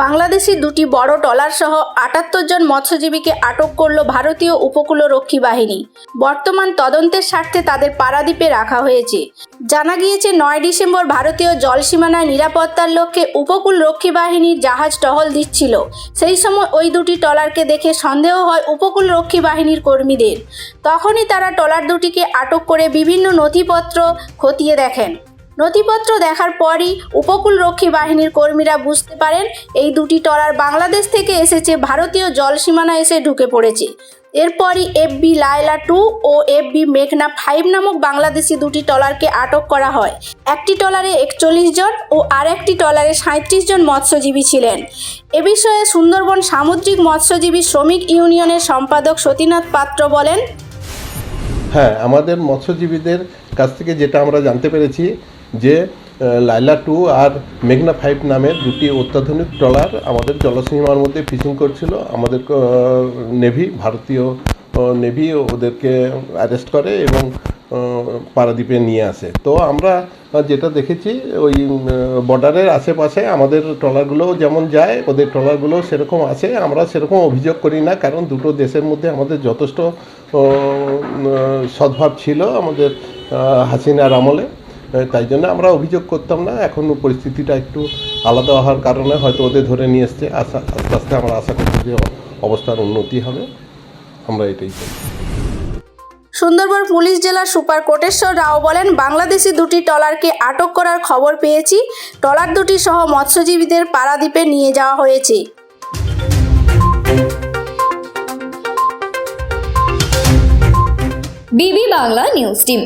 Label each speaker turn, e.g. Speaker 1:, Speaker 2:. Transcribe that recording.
Speaker 1: বাংলাদেশি দুটি বড় ট্রলার সহ আটাত্তর জন মৎস্যজীবীকে আটক করল ভারতীয় উপকূলরক্ষী বাহিনী। বর্তমান তদন্তের স্বার্থে তাদের পারাদ্বীপে রাখা হয়েছে। জানা গিয়েছে, নয় ডিসেম্বর ভারতীয় জলসীমানায় নিরাপত্তার লক্ষ্যে উপকূল রক্ষী বাহিনীর জাহাজ টহল দিচ্ছিল। সেই সময় ওই দুটি ট্রলারকে দেখে সন্দেহ হয় উপকূল রক্ষী বাহিনীর কর্মীদের। তখনই তারা ট্রলার দুটিকে আটক করে বিভিন্ন নথিপত্র খতিয়ে দেখেন। নথিপত্র দেখার পরই উপকূল রক্ষী বাহিনীর কর্মীরা বুঝতে পারেন এই দুটি ট্রলার বাংলাদেশ থেকে এসেছে ভারতীয় জলসীমানা এসে ঢুকে পড়েছে। এরপরই এফবি লায়লা টু ও এফবি মেঘনা ফাইভ নামক বাংলাদেশি দুটি ট্রলারকে আটক করা হয়। একটি ট্রলারে একচল্লিশ জন ও আর একটি ট্রলারে সাঁত্রিশ জন মৎস্যজীবী ছিলেন। এ বিষয়ে সুন্দরবন সামুদ্রিক মৎস্যজীবী শ্রমিক ইউনিয়নের সম্পাদক সতীনাথ পাত্র বলেন
Speaker 2: হ্যাঁ আমাদের মৎস্যজীবীদের কাছ থেকে যেটা আমরা জানতে পেরেছি যে লাইলা টু আর মেঘনা ফাইভ নামের দুটি অত্যাধুনিক ট্রলার আমাদের জলসীমার মধ্যে ফিশিং করছিল। আমাদের নেভি, ভারতীয় নেভি ওদেরকে অ্যারেস্ট করে এবং পারাদ্বীপে নিয়ে আসে। তো আমরা যেটা দেখেছি, ওই বর্ডারের আশেপাশে আমাদের ট্রলারগুলো যেমন যায়, ওদের ট্রলারগুলো সেরকম আছে। আমরা সেরকম অভিযোগ করি না, কারণ দুটো দেশের মধ্যে আমাদের যথেষ্ট সদ্ভাব ছিল আমাদের হাসিনার আমলে। তাই জন্য আমরা অভিযোগ করতাম না। এখন পরিস্থিতিটা একটু আলাদা হওয়ার কারণে হয়তো ওদের ধরে নিয়ে এসছে। আশা আস্তে আস্তে আমরা আশা করছি যে অবস্থার উন্নতি হবে। আমরা এটাই চাই।
Speaker 1: সুন্দরবন পুলিশ জেলার সুপার কোটেশ্বর রাও বলেন বাংলাদেশি দুটি ট্রলারকে আটক করার খবর পেয়েছি। ট্রলার দুটি সহ মৎস্যজীবীদের পারাদ্বীপে নিয়ে যাওয়া হয়েছে।
Speaker 3: বিবি বাংলা নিউজ টিম।